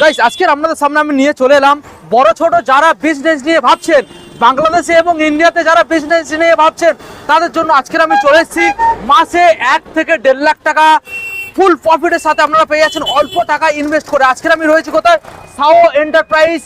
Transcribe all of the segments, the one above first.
Guys আজকের আপনাদের সামনে আমি নিয়ে চলে এলাম। বড় ছোট যারা বিজনেস নিয়ে ভাবছেন, বাংলাদেশে এবং ইন্ডিয়াতে যারা বিজনেস নিয়ে ভাবছেন, তাদের জন্য আজকের আমি চলে এসেছি। মাসে এক থেকে দেড় লাখ টাকা ফুল প্রফিটের সাথে আপনারা পেয়ে যাচ্ছেন। অল্প টাকা ইনভেস্ট করে। আজকের আমি রয়েছি কোথায়? সাও এন্টারপ্রাইজ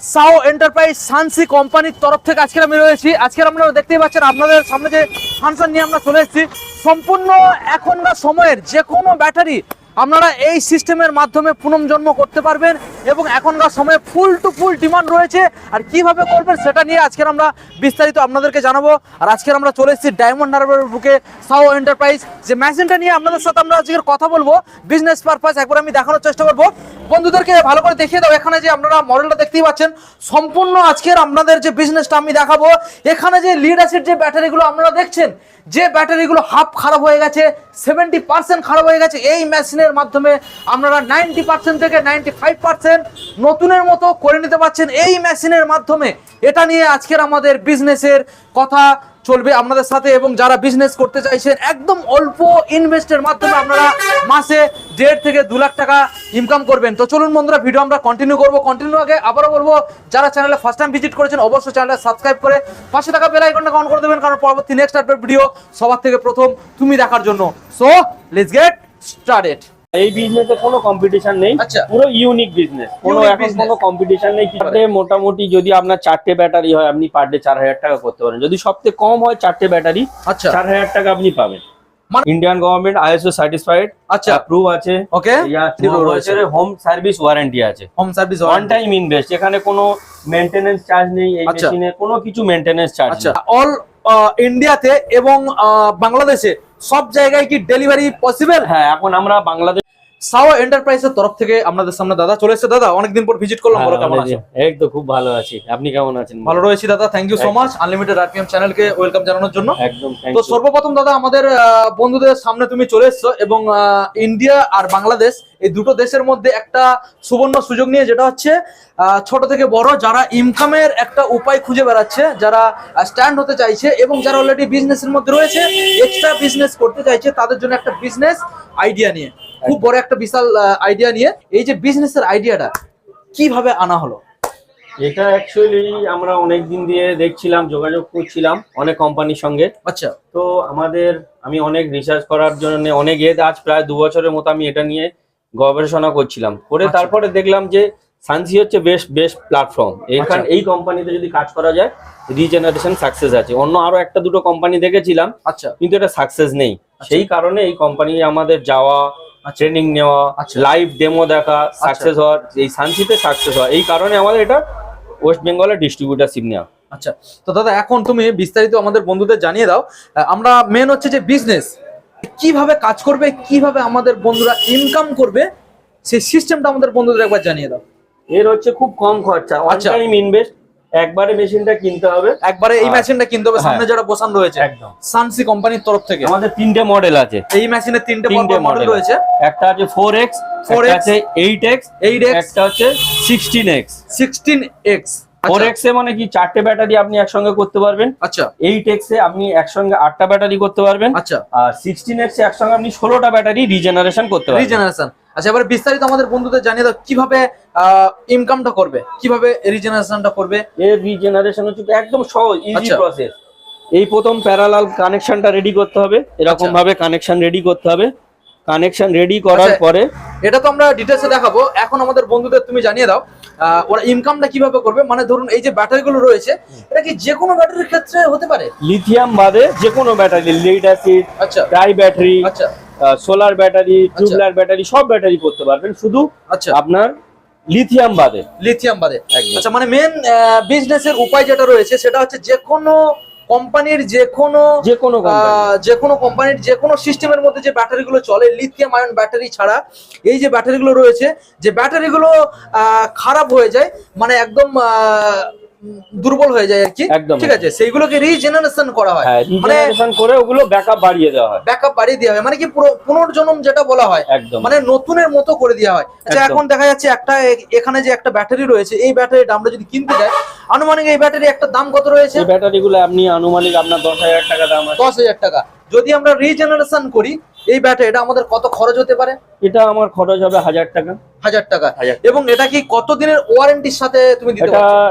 সাও এন্টারপ্রাইজ সানসি কোম্পানির তরফ থেকে আজকে আমি রয়েছি। আজকে আপনারা দেখতেই পাচ্ছেন আপনাদের সামনে যে ফাংশন নিয়ে আমরা চলে এসেছি। সম্পূর্ণ এখনকার সময়ের যে কোনো ব্যাটারি আপনারা এই সিস্টেমের মাধ্যমে পুনর্জন্ম করতে পারবেন এবং এখনকার সময়ে ফুল টু ফুল ডিমান্ড রয়েছে। আর কীভাবে করবেন সেটা নিয়ে আজকের আমরা বিস্তারিত আপনাদেরকে জানাব। আর আজকের আমরা চলে এসেছি ডায়মন্ড হারবারের বুকে সাও এন্টারপ্রাইজ যে মেশিনটা নিয়ে আপনাদের সাথে আমরা আজকের কথা বলব বিজনেস পারপাস একবার আমি দেখানোর চেষ্টা করব। বন্ধুদেরকে ভালো করে দেখিয়ে দাও, এখানে যে আপনারা মডেলটা দেখতেই পাচ্ছেন, সম্পূর্ণ আজকের আপনাদের যে বিজনেসটা আমি দেখাবো, এখানে যে লিড অ্যাসিড যে ব্যাটারিগুলো আপনারা দেখছেন, যে ব্যাটারিগুলো হাফ খারাপ হয়ে গেছে সেভেন্টি পার্সেন্ট খারাপ হয়ে গেছে, এই মেশিনের মাধ্যমে আপনারা নাইনটি পার্সেন্ট থেকে নাইনটি ফাইভ পার্সেন্ট নতুনের মতো করে নিতে পারছেন। এই মেশিনের মাধ্যমে এটা নিয়ে আজকের আমাদের বিজনেসের কথা চলবে আপনাদের সাথে এবং যারা বিজনেস করতে চাইছেন, একদম অল্প ইনভেস্টের মাধ্যমে আপনারা মাসে দেড় থেকে দু লাখ টাকা ইনকাম করবেন। তো চলুন বন্ধুরা ভিডিও আমরা কন্টিনিউ করব। কন্টিনিউ আগে আবারও বলব, যারা চ্যানেলে ফার্স্ট টাইম ভিজিট করেছেন, অবশ্যই চ্যানেলটা সাবস্ক্রাইব করে পাশে থাকা বেল আইকনটা অন করে দেবেন, কারণ পরবর্তী নেক্সট আপডেট ভিডিও সবার থেকে প্রথম তুমি দেখার জন্য। সো লেটস গেট স্টার্টেড এই বিজনেসে কোনো কম্পিটিশন নেই আচ্ছা। পুরো ইউনিক বিজনেস কোনো এখন কোনো কম্পিটিশন নেই। মোটামুটি যদি আপনার চারটে ব্যাটারি হয় আপনি পার ডে চার হাজার টাকা করতে পারেন। যদি সবথেকে কম হয় চারটে ব্যাটারি আচ্ছা। চার হাজার টাকা আপনি পাবেন। ইন্ডিয়ান গভর্নমেন্ট আইএসও সার্টিফাইড আচ্ছা। অ্যাপ্রুভ আছে। ওকে হোম সার্ভিস ওয়ারেন্টি আছে। Home service one time invest এখানে কোনো মেনটেনেন্স চার্জ নেই এই আচ্ছা। মেশিনে কোনো কিছু মেনটেনেন্স চার্জ আচ্ছা। অল ইন্ডিয়াতে এবং বাংলাদেশে সব জায়গায় কি ডেলিভারি পসিবল হ্যাঁ এখন আমরা বাংলাদেশ সাও এন্টারপ্রাইজের তরফ থেকে আপনাদের সামনে দাদা চলে এসেছে। দাদা অনেকদিন পর ভিজিট করলাম বলো কেমন হ্যাঁ, এই তো খুব ভালো আছি। আপনি কেমন আছেন? ভালো রয়েছি দাদা thank you so much unlimited RPM চ্যানেলকে ওয়েলকাম জানানোর জন্য। একদম তো সর্বপ্রথম দাদা আমাদের বন্ধুদের সামনে তুমি চলে এসছো এবং ইন্ডিয়া আর বাংলাদেশ এই দুটো দেশের মধ্যে একটা সুবর্ণ সুযোগ নিয়ে যেটা হচ্ছে ছোট থেকে বড় যারা ইনকামের একটা উপায় খুঁজে বেড়াচ্ছে যারা স্ট্যান্ড হতে চাইছে এবং যারা অলরেডি বিজনেসের মধ্যে রয়েছে এক্সট্রা বিজনেস করতে চাইছে তাদের জন্য একটা বিজনেস আইডিয়া নিয়ে। খুব বড় একটা বিশাল আইডিয়া নিয়ে এই যে বিজনেসের আইডিয়াটা কীভাবে আনা হলো? এটা অ্যাকচুয়ালি আমরা অনেক দিন দিয়ে দেখছিলাম যোগাযোগ করছিলাম অনেক কোম্পানির সঙ্গে। আচ্ছা। তো আমাদের আমি অনেক রিসার্চ করার জন্য অনেক এ আজ প্রায় দু বছরের মতো আমি এটা নিয়ে গবেষণা করছিলাম। করে আচ্ছা। তারপরে দেখলাম যে সানসি হচ্ছে বেস্ট বেস্ট প্ল্যাটফর্ম আচ্ছা। এই কোম্পানিতে যদি কাজ করা যায় রিজেনারেশন সাকসেস আছে। অন্য আরও একটা দুটো কোম্পানি দেখেছিলাম আচ্ছা। কিন্তু এটা সাকসেস নেই। সেই কারণে এই কোম্পানি আমাদের যাওয়া ট্রেনিং নেওয়া আচ্ছা। লাইভ ডেমো দেখা সাকসেস হওয়ার এই সানসিতে সাকসেস হওয়া। এই কারণে আমাদের এটা ওয়েস্ট বেঙ্গলের ডিস্ট্রিবিউটারশিপ নেওয়া। আচ্ছা। তো দাদা এখন তুমি বিস্তারিত আমাদের বন্ধুদের জানিয়ে দাও। আমরা মেন হচ্ছে যে বিজনেস কীভাবে কাজ করবে কীভাবে আমাদের বন্ধুরা ইনকাম করবে সেই সিস্টেমটা আমাদের বন্ধুদের একবার জানিয়ে দাও। এর হচ্ছে খুব কম খরচা। আচ্ছা। টাইম ইনভেস্ট একবারে মেশিনটা কিনতে হবে। একবারে এই। মেশিনটা কিনতে হবে সামনে হ্যাঁ। যারা বসান রয়েছে। একদম। সানসি কোম্পানির তরফ থেকে। আমাদের তিনটে মডেল আছে। এই মেশিনের তিনটে তিনটে মডেল রয়েছে। একটা আছে ফোর এক্স 4X, আছে এইট এক্স এইট এক্স একটা হচ্ছে sixteen X sixteen X four X এ মানে কি চারটে ব্যাটারি আপনি একসঙ্গে করতে পারবেন। আচ্ছা। এইট এক্স এ আপনি একসঙ্গে আটটা ব্যাটারি করতে পারবেন। আচ্ছা। আর সিক্সটিন এক্স এ একসঙ্গে আপনি ষোলোটা ব্যাটারি রিজেনারেশন করতে পারবেন। রিজেনারেশন আচ্ছা এবার বিস্তারিত আমাদের বন্ধুদের জানিয়ে দাও কীভাবে ইনকামটা করবে? কীভাবে রিজেনারেশনটা করবে? এর রিজেনারেশন হচ্ছে একদম সহজ ইজি আচ্ছা। প্রসেস এই প্রথম প্যারালাল কানেকশনটা রেডি করতে হবে এরকম আচ্ছা। ভাবে কানেকশন রেডি করতে হবে। কানেকশন রেডি করার আচ্ছা। পরে এটা তো আমরা ডিটেলসে দেখাবো। এখন আমাদের বন্ধুদের তুমি জানিয়ে দাও ওরা ইনকামটা কীভাবে করবে? মানে ধরুন এই যে ব্যাটারিগুলো রয়েছে এটা কি যে কোনো ব্যাটারির ক্ষেত্রে হতে পারে? লিথিয়াম বাদে যে কোনো ব্যাটারি লিড অ্যাসিড আচ্ছা। ডাই ব্যাটারি আচ্ছা। সোলার ব্যাটারি টিউবলার ব্যাটারি সব ব্যাটারি করতে পারবেন। শুধু আচ্ছা। আপনার লিথিয়াম বাদে। লিথিয়াম বাদে। আচ্ছা মানে মেন বিজনেসের উপায় যেটা রয়েছে সেটা হচ্ছে যে কোনো কোম্পানির যে কোনো যে কোনো যে কোনো কোম্পানির যে কোনো সিস্টেমের মধ্যে যে ব্যাটারিগুলো চলে লিথিয়াম আয়ন ব্যাটারি ছাড়া এই যে ব্যাটারিগুলো রয়েছে যে ব্যাটারিগুলো খারাপ হয়ে যায় মানে একদম দুর্বল হয়ে যায় আর কি। একদম ঠিক আছে? সেইগুলোকে রিজেনারেশন করা হয়। হ্যাঁ মানে রিজেনারেশন করে ওগুলো ব্যাকআপ বাড়িয়ে দেওয়া হয়। ব্যাকআপ বাড়িয়ে দেওয়া হয়। মানে কি পুরো পুনর্জন্ম যেটা বলা হয় একদম। মানে নতুনের মতো করে দেওয়া হয়। আচ্ছা এখন দেখা যাচ্ছে একটা এখানে যে একটা ব্যাটারি রয়েছে এই ব্যাটারিটা আমরা যদি কিনতে যাই আনুমানিক এই ব্যাটারি একটা দাম কত রয়েছে? এই ব্যাটারি গুলো আপনি আনুমানিক আপনার দশ হাজার টাকা দাম আছে। দশ হাজার টাকা। যদি আমরা রিজেনারেশন করি এই ব্যাটে এটা আমাদের কত খরচ হতে পারে? এটা আমার খরচ হবে হাজার টাকা। হাজার টাকা। হাজার এবং এটা কি কত দিনের ওয়ারেন্টির সাথে তুমি দিতে আহ,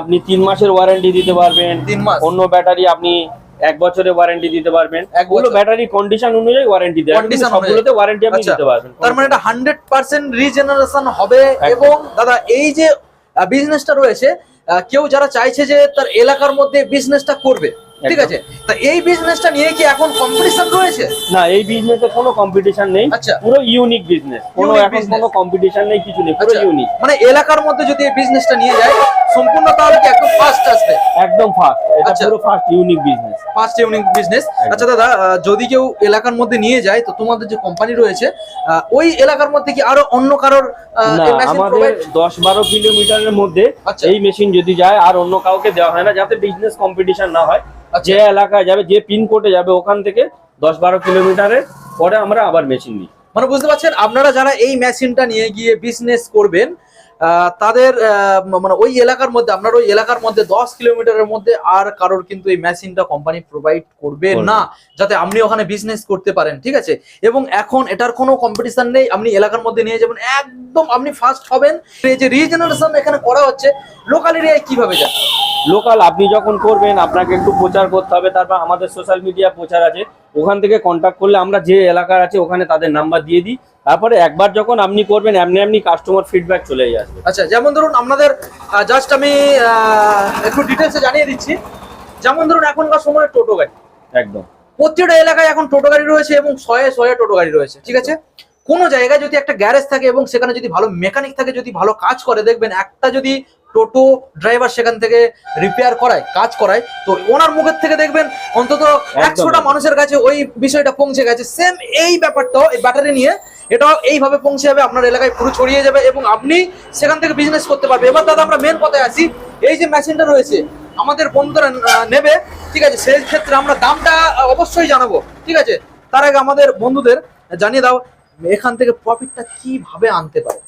আপনি তিন মাসের ওয়ারেন্টি দিতে পারবেন। তিন মাস। অন্য ব্যাটারি আপনি এক বছরের ওয়ারেন্টি দিতে পারবেন। এগুলো। ব্যাটারি কন্ডিশন অনুযায়ী ওয়ারেন্টি দেয়। কন্ডিশন সবগুলোতে ওয়ারেন্টি আপনি আচ্ছা। দিতে পারবেন। তার মানে এটা হান্ড্রেড পার্সেন্ট রিজেনারেশন হবে এবং দাদা এই যে বিজনেসটা রয়েছে কেউ যারা চাইছে যে তার এলাকার মধ্যে বিজনেসটা করবে ঠিক আছে? তা এই বিজনেসটা নিয়ে কি এখন কম্পিটিশন রয়েছে? না এই বিজনেসে কোনো কম্পিটিশন নেই। আচ্ছা। পুরো ইউনিক বিজনেস কোনো এখন কোনো কম্পিটিশন নেই কিছু নেই পুরো আচ্ছা, ইউনিক মানে এলাকার মধ্যে যদি এই বিজনেসটা নিয়ে যায় সম্পূর্ণ তাহলে কি একদম ফার্স্ট আসবে? একদম ফাস্ট এটা আচ্ছা। পুরো first unique business first unique business আচ্ছা দাদা যদি কেউ এলাকার মধ্যে নিয়ে যায় তো তোমাদের যে কোম্পানি রয়েছে ওই এলাকার মধ্যে কি আরও অন্য কারোর আমাদের দশ বারো কিলোমিটারের মধ্যে আচ্ছা। এই মেশিন যদি যায় আর অন্য কাউকে দেওয়া হয় না যাতে বিজনেস কম্পিটিশন না হয়। আচ্ছা। যে এলাকায় যাবে যে পিন কোডে যাবে ওখান থেকে দশ বারো কিলোমিটারের পরে আমরা আবার মেশিন নিই। মানে বুঝতে পারছেন আপনারা যারা এই মেশিনটা নিয়ে গিয়ে বিজনেস করবেন তাদের মানে ওই এলাকার মধ্যে আপনার ওই এলাকার মধ্যে দশ কিলোমিটারের মধ্যে আর কারোর কিন্তু এই মেশিনটা কোম্পানি প্রোভাইড করবে। না যাতে আপনি ওখানে বিজনেস করতে পারেন ঠিক আছে? এবং এখন এটার কোনো কম্পিটিশন নেই আপনি এলাকার মধ্যে নিয়ে যাবেন একদম আপনি ফার্স্ট হবেন। এই যে রিজেনারেশন এখানে করা হচ্ছে লোকাল এরিয়ায় কীভাবে যাবে লোকাল আপনি যখন করবেন আপনাকে একটু প্রচার করতে হবে তারপর আমাদের সোশ্যাল মিডিয়া প্রচার আছে ওখান থেকে কন্ট্যাক্ট করলে আমরা যে এলাকার আছে ওখানে তাদের নাম্বার দিয়ে দিই। তারপরে একবার যখন আপনি করবেন এমনি এমনি কাস্টমার ফিডব্যাক চলে আসবে। আচ্ছা যেমন ধরুন আপনাদের জাস্ট আমি একটু ডিটেলসে জানিয়ে দিচ্ছি। যেমন ধরুন এখনকার সময় টোটো গাড়ি। একদম। প্রত্যেকটা এলাকায় এখন টোটো গাড়ি রয়েছে এবং শয়ে শয়ে টোটো গাড়ি রয়েছে ঠিক আছে? কোনো জায়গায় যদি একটা গ্যারেজ থাকে এবং সেখানে যদি ভালো মেকানিক থাকে যদি ভালো কাজ করে দেখবেন একটা যদি টোটো ড্রাইভার সেখান থেকে রিপেয়ার করায় কাজ করায় তো ওনার মুখের থেকে দেখবেন অন্তত একশোটা মানুষের কাছে ওই বিষয়টা পৌঁছে গেছে। সেম এই ব্যাপারটাও এই ব্যাটারি নিয়ে এটাও এইভাবে পৌঁছে যাবে আপনার এলাকায় পুরো ছড়িয়ে যাবে এবং আপনি সেখান থেকে বিজনেস করতে পারবে এবার দাদা আমরা মেন কথায় আসি এই যে মেশিনটা রয়েছে আমাদের বন্ধুরা নেবে ঠিক আছে? সেই ক্ষেত্রে আমরা দামটা অবশ্যই জানাব ঠিক আছে? তার আগে আমাদের বন্ধুদের জানিয়ে দাও এখান থেকে প্রফিটটা কীভাবে আনতে পারে?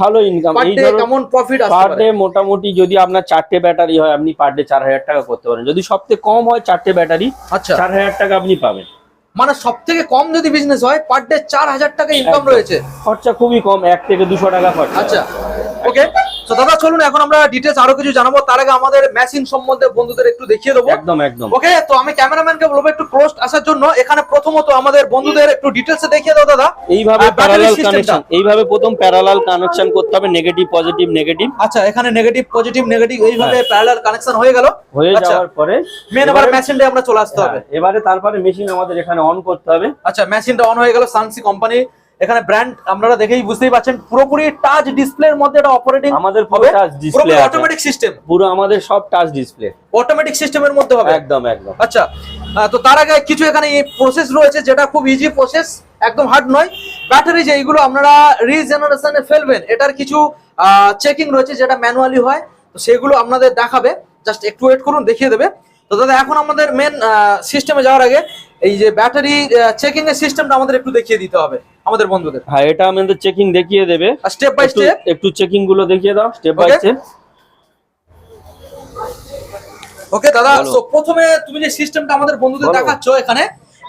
ভালো ইনকাম কেমন প্রফিট আসতে পার? ডে মোটামুটি যদি আপনার চারটে ব্যাটারি হয় আপনি পার ডে চার হাজার টাকা করতে পারেন। যদি সবথেকে কম হয় চারটে ব্যাটারি আচ্ছা। চার হাজার টাকা আপনি পাবেন। মানে সব থেকে কম যদি বিজনেস হয় পার ডে চার হাজার টাকা ইনকাম রয়েছে। খরচা খুবই কম এক থেকে দুশো টাকা খরচা। আচ্ছা ওকে তো দাদা চলুন এখন আমরা ডিটেলস আরও কিছু জানাব। তার আগে আমাদের মেশিন সম্বন্ধে বন্ধুদের একটু দেখিয়ে দেবো। একদম একদম। ওকে তো আমি ক্যামেরাম্যানকে বলব একটু ক্লোজ আসার জন্য। এখানে প্রথমত আমাদের বন্ধুদের একটু ডিটেলস দেখিয়ে দাও দাদা। এইভাবে প্যারালাল কানেকশন এইভাবে প্রথম প্যারালাল কানেকশন করতে হবে নেগেটিভ পজিটিভ নেগেটিভ আচ্ছা এখানে নেগেটিভ পজিটিভ নেগেটিভ এইভাবে প্যারালাল কানেকশন হয়ে গেল। হয়ে আচ্ছা। যাওয়ার পরে মেন আবার মেশিনটা আমরা চলে আসতে হবে। হ্যাঁ, এবারে তারপরে মেশিন আমাদের এখানে অন করতে হবে। আচ্ছা মেশিনটা অন হয়ে গেল সানসি কোম্পানি এখানে ব্র্যান্ড আপনারা দেখেই বুঝতেই পারছেন পুরোপুরি টাচ ডিসপ্লের মধ্যে এটা অপারেটিং আমাদের পুরো টাচ ডিসপ্লে অটোমেটিক সিস্টেম পুরো আমাদের সব টাচ ডিসপ্লে অটোমেটিক সিস্টেমের মধ্যে হবে। একদম একদম। আচ্ছা তো তার আগে কিছু এখানে প্রসেস রয়েছে যেটা খুব ইজি প্রসেস একদম হার্ড নয়। ব্যাটারি যে এইগুলো আপনারা রিজেনারেশনে ফেলবেন এটার কিছু চেকিং রয়েছে যেটা ম্যানুয়ালি হয়। তো সেগুলো আপনাদের দেখাবে। জাস্ট একটু ওয়েট করুন দেখিয়ে দেবে। তো দাদা এখন আমাদের মেন সিস্টেমে যাওয়ার আগে এই যে ব্যাটারি চেকিং এর সিস্টেমটা আমাদের একটু দেখিয়ে দিতে হবে আমাদের বন্ধুদের। হ্যাঁ এটা আমাদের চেকিং দেখিয়ে দেবে। আর স্টেপ বাই স্টেপ একটু চেকিংগুলো দেখিয়ে দাও স্টেপ বাই. স্টেপ ওকে দাদা। তো প্রথমে তুমি যে সিস্টেমটা আমাদের বন্ধুদের। দেখাচ্ছ এখানে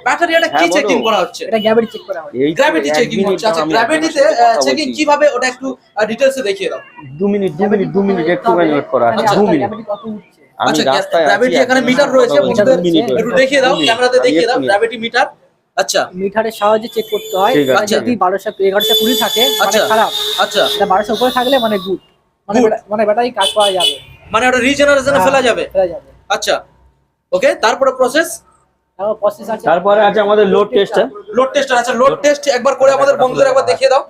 ব্যাটারি এটা কি হ্যাঁ, চেকিং করা হচ্ছে? এটা গ্র্যাভিটি চেক করা হয় এই তো গ্র্যাভিটি চেকিং হচ্ছে। আচ্ছা গ্র্যাভিটিতে চেকিং কীভাবে ওটা একটু ডিটেইলসে দেখিয়ে দাও। দু মিনিট দু মিনিট দু মিনিট একটু ওয়েট করা আছে আচ্ছা, দু মিনিট কত উঠছে? আমি আচ্ছা, রাস্তায় আছি এখানে মিটার রয়েছে, একটু দেখিয়ে দাও ক্যামেরাতে দেখিয়ে দাও গ্র্যাভিটি মিটার আচ্ছা। মিটারের সাহায্যে চেক করতে হয় ঠিক আছে। আর যদি বারোশো এগারোশো কুড়ি থাকে মানে আচ্ছা। খারাপ। আচ্ছা। বারোশো উপরে থাকলে মানে গুড মানে. মানে ব্যাটারি কাজ করা যাবে। মানে ওটা রিজেনারেশনে ফেলা যাবে। ফেলা যাবে। আচ্ছা। ওকে তারপরে প্রসেস আছে। তারপরে আছে আমাদের লোড টেস্ট লোড টেস্ট আচ্ছা লোড টেস্ট একবার করে আমাদের বন্ধুদের একবার দেখিয়ে দাও।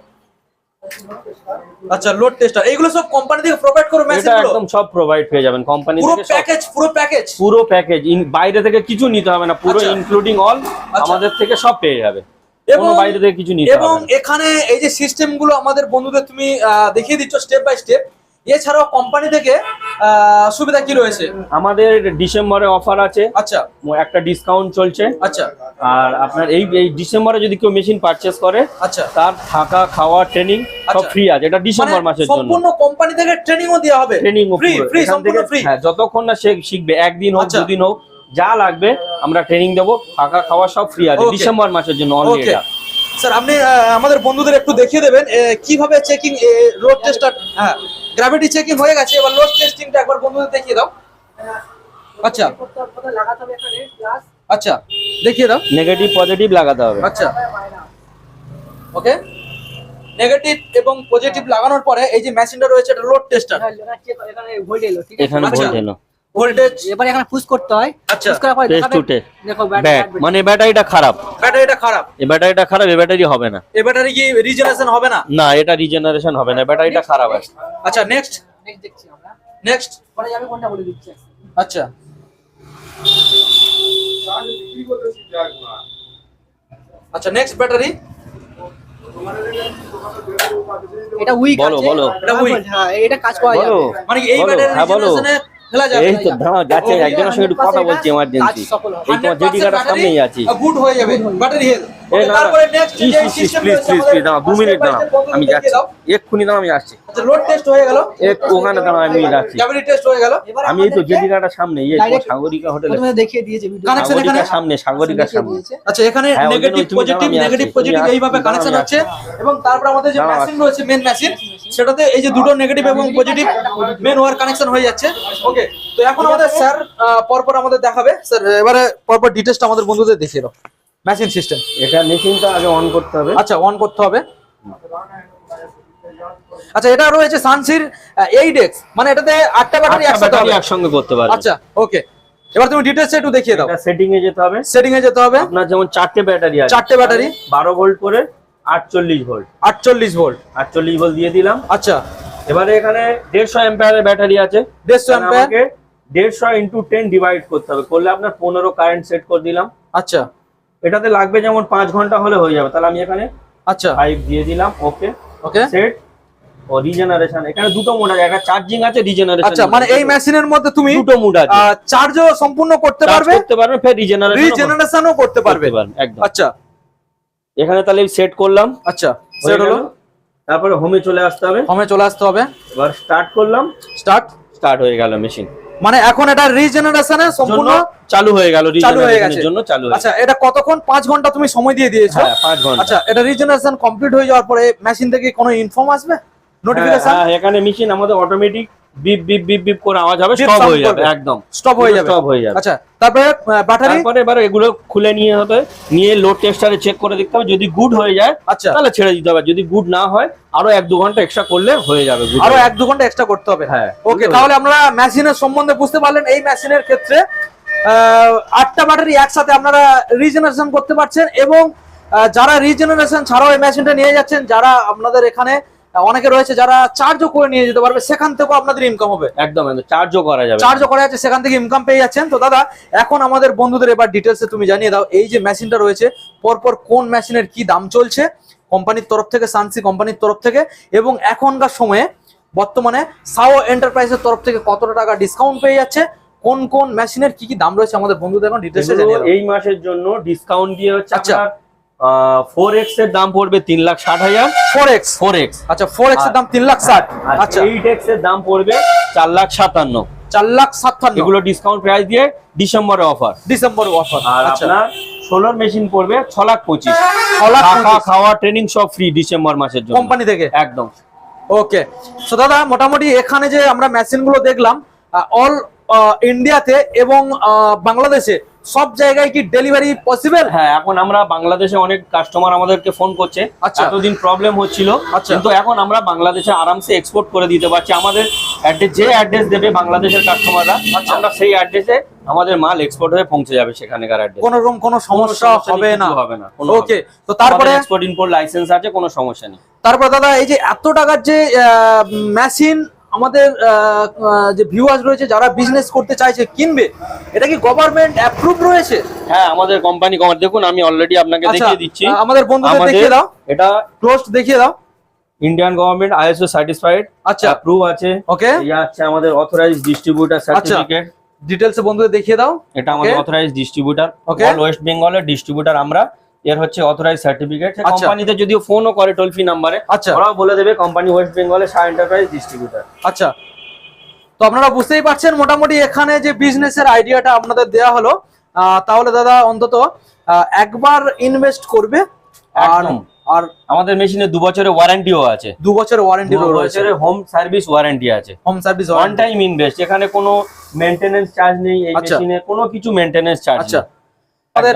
আচ্ছা লোড টেস্টার এইগুলো সব কোম্পানি থেকে প্রোভাইড করো এটা একদম সব প্রোভাইড পেয়ে যাবেন। কোম্পানি থেকে পুরো প্যাকেজ পুরো প্যাকেজ পুরো প্যাকেজ বাইরে থেকে কিছু নিতে হবে না পুরো আচ্ছা। ইনক্লুডিং অল আমাদের থেকে সব পেয়ে যাবে। এবং বাইরে থেকে কিছু নিতে এবং হবে না। এখানে এই যে সিস্টেমগুলো আমাদের বন্ধুদের তুমি দেখিয়ে দিচ্ছ স্টেপ বাই স্টেপ এছাড়াও কোম্পানি থেকে সুবিধা কি রয়েছে? আমাদের ডিসেম্বরে অফার আছে। আচ্ছা। একটা ডিসকাউন্ট চলছে। আচ্ছা। আর আপনার এই এই ডিসেম্বরে যদি কেউ মেশিন পারচেস করে আচ্ছা। তার থাকা খাওয়া ট্রেনিং সব আচ্ছা। ফ্রি আছে। এটা ডিসেম্বর মানে মাসের জন্য। সম্পূর্ণ কোম্পানি থেকে ট্রেনিংও দেওয়া হবে? ট্রেনিং ফ্রি ফ্রি সম্পূর্ণ ফ্রি হ্যাঁ যতক্ষণ না সে শিখবে একদিন হোক আচ্ছা। দুদিন হোক যা লাগবে আমরা ট্রেনিং দেবো থাকা খাওয়া সব ফ্রি আছে। ডিসেম্বর মাসের জন্য অনলি এটা। স্যার আপনি আমাদের বন্ধুদের একটু দেখিয়ে দেবেন কীভাবে চেকিং রোড টেস্টার হ্যাঁ গ্র্যাভিটি চেকিং হয়ে গেছে এবার লোড টেস্টিংটা একবার বন্ধুদের দেখিয়ে দাও। আচ্ছা। লাগাতে হবে এখানে প্লাস আচ্ছা দেখিয়ে দাও। নেগেটিভ পজিটিভ লাগাতে হবে। আচ্ছা। ওকে নেগেটিভ এবং পজিটিভ লাগানোর পরে এই যে মেশিনটা রয়েছে এটা লোড টেস্টার এখানে ভোল্ট এলো। ভোল্টেজ এবার এখানে পুশ করতে হয়। আচ্ছা। পুশ করার পরে দেখাবে দেখো ব্যাট ব্যাটারি মানে ব্যাটারিটা খারাপ। ব্যাটারিটা খারাপ। এই ব্যাটারিটা খারাপ এই ব্যাটারি হবে না। এই ব্যাটারি কি রিজেনারেশন হবে না? না এটা রিজেনারেশন হবে না ব্যাটারিটা খারাপ আছে। আচ্ছা নেক্সট নেক্সট দেখছি আমরা। নেক্সট পরে যাবে কোনটা বলে দিচ্ছি? আচ্ছা। আচ্ছা নেক্সট ব্যাটারি এটা উইক বলো, বলো। এটা weak। হ্যাঁ এটা কাজ করা যাবে। মানে এই ব্যাটারি হ্যাঁ, বলো। রিজেনারেশনে এই তো যাচ্ছে একজনের সঙ্গে একটু কথা বলছি এমার্জেন্সি। এই তোমার জেডি কাটার সামনেই আছি। গুড হয়ে যাবে ব্যাটারি হেলথ আমি যাচ্ছি। এক্ষুনি আমি আসছি। টেস্ট হয়ে গেল। এক ওখানে দাঁড়া আমি যাচ্ছি। ক্যাবিনেট টেস্ট হয়ে গেল। এবার আমি এই তো আমাদেরকে সামনে সাগরিকা হোটেলে দেখিয়ে দিয়েছে ভিডিও Connection এখানে- সাগরিকার সামনে সাগরিকার সামনে আচ্ছা এখানে হ্যাঁ, নেগেটিভ পজিটিভ নেগেটিভ পজিটিভ এইভাবে কানেকশন হচ্ছে। এবং তারপর আমাদের যে মেশিন রয়েছে মেন মেশিন সেটাতে এই যে দুটো নেগেটিভ এবং পজিটিভ মেন ওয়ার কানেকশন হয়ে যাচ্ছে। ওকে তো এখন আমাদের স্যার পরপর আমাদের দেখাবে। স্যার এবারে পরপর ডিটেইলসটা আমাদের বন্ধুদের দেখিয়ে দাও। মেশিন সিস্টেম এটা মেশিনটা আগে অন করতে হবে। আচ্ছা অন করতে হবে। আচ্ছা এটা রয়েছে সানসির এইট এক্স মানে এটাতে আটটা ব্যাটারি একসাথে হবে। একসঙ্গে করতে পারবে। আচ্ছা ওকে এবার তুমি ডিটেইলস একটু দেখিয়ে দাও। এটা সেটিং এ যেতে হবে। সেটিং এ যেতে হবে। আপনার যেমন চারটে ব্যাটারি আছে। চারটে ব্যাটারি। বারো ভোল্ট করে আটচল্লিশ ভোল্ট আটচল্লিশ ভোল্ট আটচল্লিশ ভোল্ট দিয়ে দিলাম। আচ্ছা। এবারে এখানে দেড়শো অ্যাম্পিয়ারের ব্যাটারি আছে। দেড়শো তাহলে অ্যাম্পিয়ার আমাকে দেড়শো ইন্টু টেন ডিভাইড করতে হবে। করলে আপনার পনেরো কারেন্ট সেট করে দিলাম। আচ্ছা। এটাতে লাগবে যেমন পাঁচ ঘণ্টা হলে হয়ে যাবে। তাহলে আমি এখানে আচ্ছা। ফাইভ দিয়ে দিলাম ওকে ওকে সেট ও রিজেনারেশন এখানে দুটো মোড আছে একটা চার্জিং আছে রিজেনারেশন আচ্ছা মানে এই মেশিনের মধ্যে তুমি দুটো মোড আছে। চার্জও সম্পূর্ণ করতে পারবে করতে পারবে ফের রিজেনারেশন রিজেনারেশনও করতে পারবে। একদম। আচ্ছা। এখানে তাহলে সেট করলাম। আচ্ছা সেট হলো। তারপরে হোমে চলে আসতে হবে। হোমে চলে আসতে হবে। এবার স্টার্ট করলাম। স্টার্ট স্টার্ট হয়ে গেল মেশিন মানে এখন এটা রিজেনারেশনে সম্পূর্ণ চালু হয়ে গেল চালু হয়ে গেছে। জন্য চালু আচ্ছা এটা কতক্ষণ? পাঁচ ঘণ্টা তুমি সময় দিয়ে দিয়েছ? হ্যাঁ ঘণ্টা। আচ্ছা এটা রিজেনারেশন কমপ্লিট হয়ে যাওয়ার পরে মেশিন থেকে কোনো ইনফর্ম আসবে? নোটিফিকেশন হ্যাঁ, হ্যাঁ, এখানে মেশিন আমাদের automatic beep beep beep beep করে আওয়াজ হবে স্টপ হয়ে যাবে একদম। স্টপ হয়ে যাবে। স্টপ হয়ে যাবে। আচ্ছা তারপরে ব্যাটারি তারপরে এবার এগুলো খুলে নিয়ে হবে নিয়ে লোড টেস্টারে চেক করে দেখতে হবে যদি গুড হয়ে যায় আচ্ছা। তাহলে ছেড়ে দিতে হবে। যদি গুড না হয় আরও এক দু ঘণ্টা এক্সট্রা করলে হয়ে যাবে আরও এক দু ঘণ্টা এক্সট্রা করতে হবে। হ্যাঁ, ওকে তাহলে আমরা মেশিনের সম্বন্ধে বুঝতে পারলেন এই মেশিনের ক্ষেত্রে আটটা ব্যাটারি একসাথে আপনারা রিজেনারেশন করতে পারছেন এবং যারা রিজেনারেশন ছাড়াও এই মেশিনটা নিয়ে যাচ্ছেন যারা আপনাদের এখানে অনেকে রয়েছে যারা চার্জও করে নিয়ে যেতে পারবে সেখান থেকেও আপনাদের ইনকাম হবে। একদম চার্জও করা যাবে। চার্জও করা যাচ্ছে সেখান থেকে ইনকাম পেয়ে যাচ্ছেন। তো দাদা এখন আমাদের বন্ধুদের এবার ডিটেলসে তুমি জানিয়ে দাও এই যে মেশিনটা রয়েছে পরপর কোন মেশিনের কি দাম চলছে কোম্পানির তরফ থেকে সানসি কোম্পানির তরফ থেকে এবং এখনকার সময়ে বর্তমানে সাও এন্টারপ্রাইজের তরফ থেকে কতটা টাকা ডিসকাউন্ট পেয়ে যাচ্ছে কোন কোন মেশিনের কি কি দাম রয়েছে আমাদের বন্ধুদের এখন ডিটেলসে জানিয়ে দাও। এই মাসের জন্য ডিসকাউন্ট দিয়ে হচ্ছে আচ্ছা। ফোর এক্সের দাম পড়বে তিন লাখ ষাট হাজার। ফোর এক্স ফোর এক্স আচ্ছা ফোর এক্সের দাম তিন লাখ ষাট। আচ্ছা এইট এক্সের দাম পড়বে চার লাখ সাতান্ন। চার লাখ সাতান্ন। এগুলো ডিসকাউন্ট প্রাইস দিয়ে ডিসেম্বরে অফার ডিসেম্বর অফার আর আচ্ছা। আপনার ষোলোর মেশিন পড়বে ছ লাখ পঁচিশ। ছ লাখ থাকা। খাওয়া ট্রেনিং সব ফ্রি ডিসেম্বর মাসের জন্য। কোম্পানি থেকে? একদম। ওকে সো দাদা মোটামুটি এখানে যে আমরা মেশিনগুলো দেখলাম অল ইন্ডিয়াতে এবং বাংলাদেশে সব জায়গায় কি ডেলিভারি পসিবল হ্যাঁ এখন আমরা বাংলাদেশে অনেক কাস্টমার আমাদেরকে ফোন করছে। আচ্ছা। এতদিন প্রবলেম হচ্ছিল। আচ্ছা। কিন্তু এখন আমরা বাংলাদেশে আরামসে এক্সপোর্ট করে দিতে পারছি। আমাদের অ্যাড্রেস যে অ্যাড্রেস দেবে বাংলাদেশের কাস্টমাররা আচ্ছা। আমরা সেই অ্যাড্রেসে আমাদের মাল এক্সপোর্ট হয়ে পৌঁছে যাবে সেখানেকার অ্যাড্রেস কোন রকম কোনো সমস্যা হবে না। হবে না ওকে তো তারপরে এক্সপোর্ট ইম্পোর্ট লাইসেন্স আছে কোনো সমস্যা নেই। তারপরে দাদা এই যে এত টাকার যে মেশিন আমাদের যে ভিউয়ার্স রয়েছে যারা বিজনেস করতে চাইছে কিনবে এটা কি গভর্নমেন্ট অ্যাপ্রুভ রয়েছে? হ্যাঁ আমাদের কোম্পানি দেখুন আমি অলরেডি আপনাকে আচ্ছা, দেখিয়ে দিচ্ছি। আমাদের বন্ধুদের দেখিয়ে দাও। এটা ক্লোজ দেখিয়ে দাও। ইন্ডিয়ান গভর্নমেন্ট আইএসও সার্টিফাইড আচ্ছা। অ্যাপ্রুভ আছে। ওকে ইয়া আছে আমাদের অথরাইজড ডিস্ট্রিবিউটার সার্টিফিকেট ডিটেলসে বন্ধুদের দেখিয়ে দাও। এটা আমাদের Okay. Authorise distributor. All West বেঙ্গলের ডিস্ট্রিবিউটার আমরা। এর হচ্ছে অথরাইজ সার্টিফিকেট আচ্ছা। কোম্পানিতে যদিও ফোনও করে টোল ফ্রি নাম্বারে আচ্ছা। ওরাও বলে দেবে কোম্পানি ওয়েস্ট বেঙ্গলের শাহ এন্টারপ্রাইজ ডিস্ট্রিবিউটার আচ্ছা। তো আপনারা বুঝতেই পারছেন মোটামুটি এখানে যে বিজনেসের আইডিয়াটা আপনাদের দেওয়া হলো তাহলে দাদা অন্তত একবার ইনভেস্ট করবে আর আর আমাদের মেশিনে দু বছরের ওয়ারেন্টিও আছে। দু বছরের ওয়ারেন্টি রয়েছে। বছরের হোম সার্ভিস ওয়ারেন্টি আছে। Home service one time invest এখানে কোনো মেইনটেনেন্স চার্জ নেই এই আচ্ছা। মেশিনে কোনো কিছু মেইনটেনেন্স চার্জ আচ্ছা। আমাদের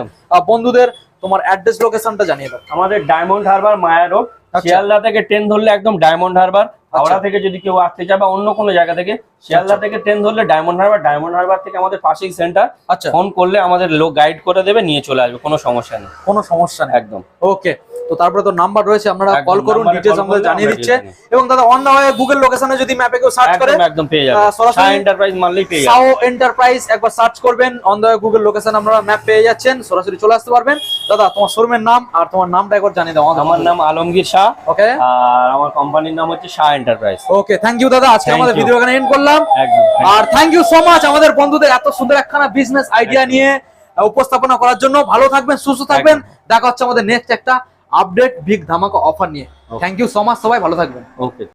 বন্ধুদের তোমার অ্যাড্রেস লোকেশনটা জানিয়ে দাও আমাদের ডায়মন্ড হারবার মায়া রোড। শিয়ালদা থেকে ট্রেন ধরলে একদম ডায়মন্ড হারবার হাওড়া থেকে যদি কেউ আসতে চায় বা অন্য কোনো জায়গা থেকে শিয়ালদা আচ্ছা। থেকে ট্রেন ধরলে ডায়মন্ড হারবার ডায়মন্ড হারবার থেকে আমাদের পাশেই সেন্টার আচ্ছা। ফোন করলে আমাদের লোক গাইড করে দেবে নিয়ে চলে আসবে কোনো সমস্যা নেই। কোনো সমস্যা নেই। একদম। ওকে তো তারপরে তো নাম্বার রয়েছে আপনারা কল করুন ডিটেলস আমাদের জানিয়ে দিচ্ছে। এবং দাদা অন দা গুগল লোকেশনে যদি ম্যাপে কেউ সার্চ করে একদম পেয়ে যাবে। সরাসরি- এন্টারপ্রাইজ মানলেই পেয়ে যাবে। সাও এন্টারপ্রাইজ একবার সার্চ করবেন অন দা গুগল লোকেশন আপনারা ম্যাপ পেয়ে যাচ্ছেন সরাসরি চলে আসতে পারবেন। দাদা তোমার শোরুমের নাম আর তোমার নামটা একবার জানিয়ে দাও আমার নাম আলমগীর শাহ। ওকে আর আমার কোম্পানির নাম হচ্ছে Shah enterprise okay thank you দাদা। আজকে আমাদের ভিডিও এখানে এন্ড করলাম। আর থ্যাংক ইউ সো মাচ আমাদের বন্ধুদের এত সুন্দর একখানা বিজনেস আইডিয়া নিয়ে উপস্থাপনা করার জন্য। ভালো থাকবেন সুস্থ থাকবেন। দেখা হচ্ছে আমাদের নেক্সট একটা আপডেট বিগ ধামাকা অফার নিয়ে। থ্যাংক ইউ সো মাচ সবাই ভালো থাকবেন। ওকে